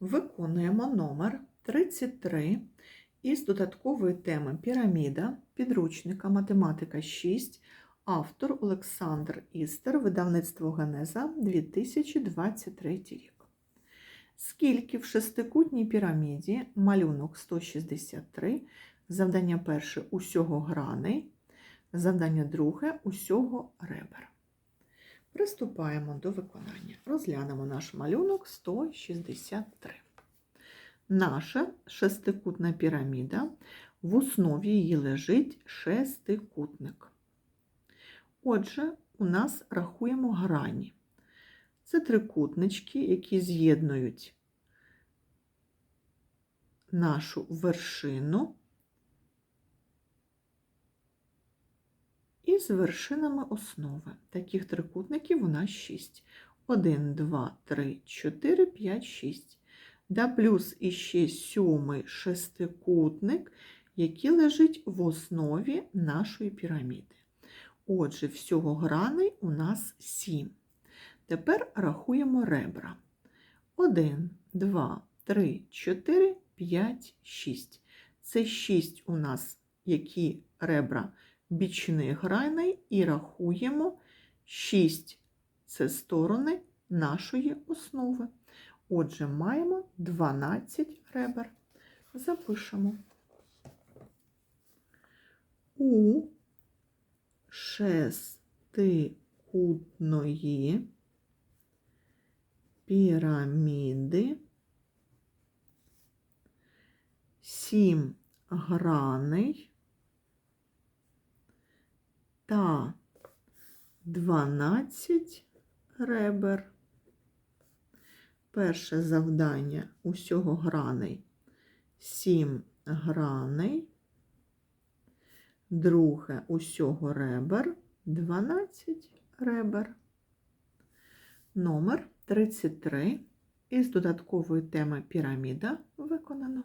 Виконуємо номер 33 із додаткової теми Піраміда підручника Математика 6, автор Олександр Істер, видавництво Генеза 2023 рік. Скільки в шестикутній піраміді малюнок 163, завдання перше усього граней, завдання друге усього ребер. Приступаємо до виконання. Розглянемо наш малюнок 163. Наша шестикутна піраміда, в основі її лежить шестикутник. Отже, у нас рахуємо грані. Це трикутнички, які з'єднують нашу вершину із вершинами основи. Таких трикутників у нас 6. 1, 2, 3, 4, 5, 6. Да плюс іще сьомий шестикутник, який лежить в основі нашої піраміди. Отже, всього граней у нас 7. Тепер рахуємо ребра. 1, 2, 3, 4, 5, 6. Це 6 у нас які ребра бічних граней, і рахуємо 6 це сторони нашої основи. Отже, маємо 12 ребер. Запишемо. У шестикутної піраміди сім граней та 12 ребер. Перше завдання усього граней 7 граней, друге усього ребер 12 ребер. Номер 33 із додаткової теми піраміда виконано.